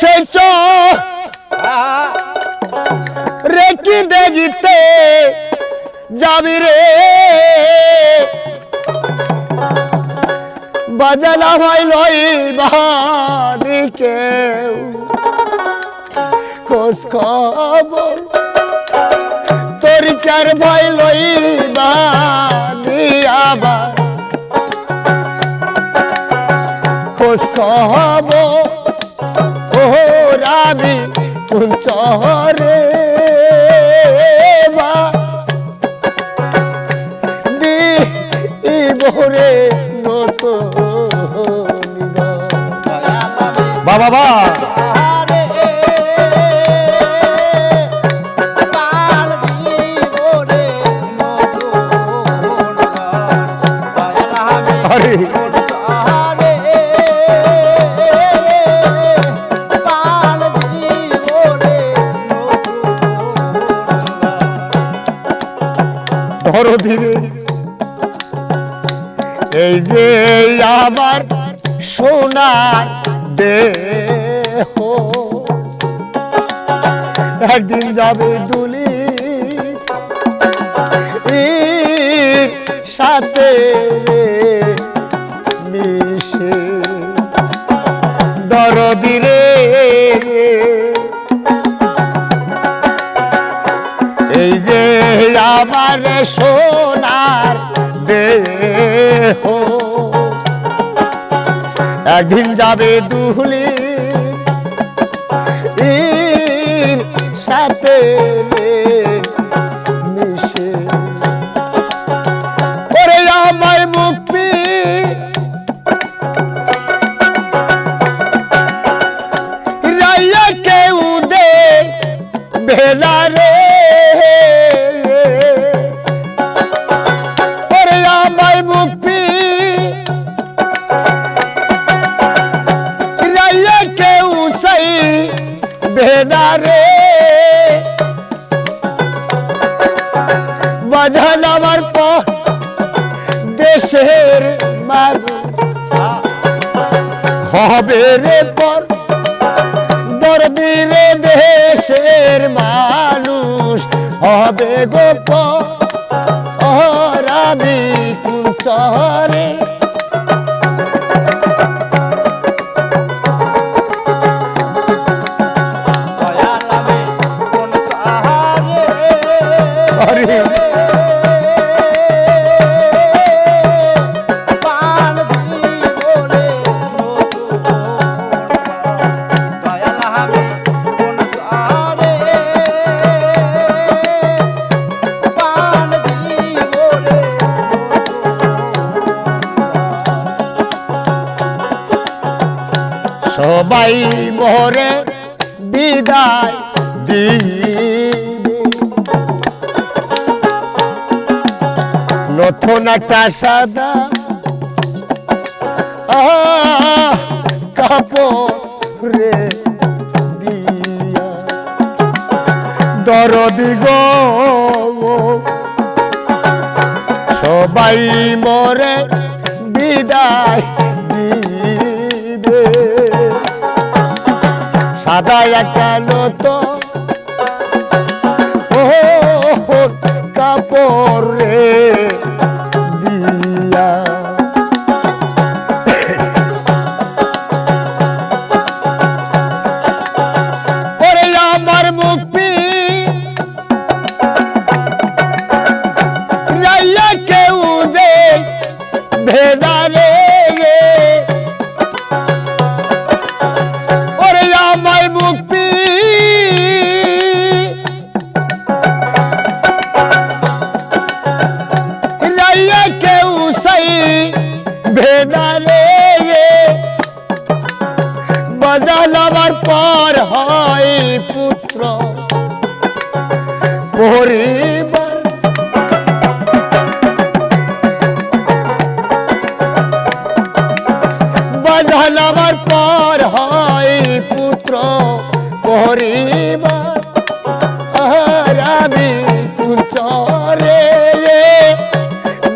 চ রেকি দেখিতে যাবি রে। বাজালা ভাই লই কেউ। খোঁজ খবর, তোর চার ভাই লই বাহানি আবার। খোঁজ খবর রাবি কোন চহরে বা দি ভোরে নতুন বাবা বা আরে এই যে আমার সোনার দেহ। একদিন যাবে দুলি সাথে মিশে। দরদি রে এই যে আমার সোনার একদিন যাবে দুহলি পর দেশের মারু হবে রে পর দরদি রে দেশের মানুষ হবে গোপ রাবি কুঞ্চরে সবাই মোহরে বিদায় দিবে নতুন একটা সাদা কাপড় দিয়া। দরদি গো সবাই মরে বিদায় সাদা একটা নতুন ও কাপড় বাজাল আমার পর হয় পুত্র পরিবার আমি কুঞ্চরে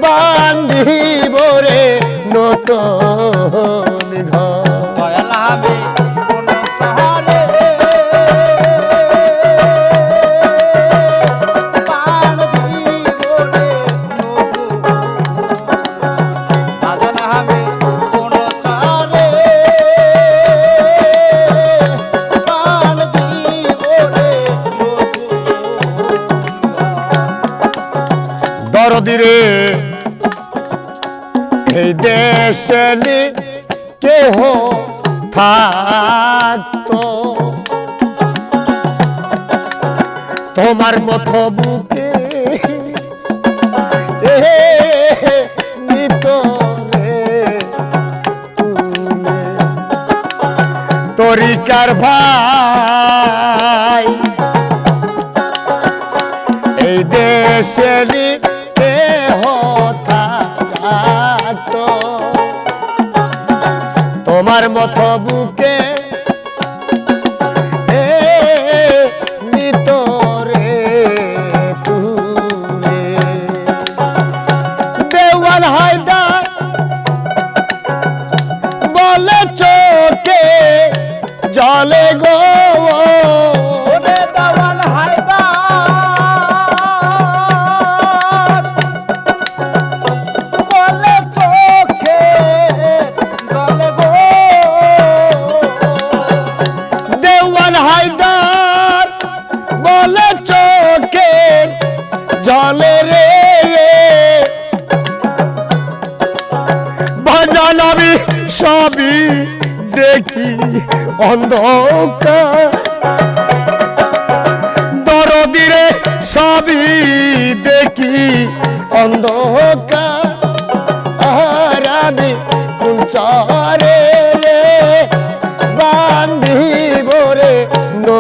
বান্ধিব রে নতুন মোদিরে এই দেশে কেহ থাকতো। তোমার মতো বুকে তরিকার ভাই এই দেশেরই মতো হায়দার, বলে চোখে জলে রে ভজন আমি সবই দেখি অন্ধকার। দরদিরে সবই দেখি অন্ধকার। আর আমি কুঞ্চরে বান্ধিব রে।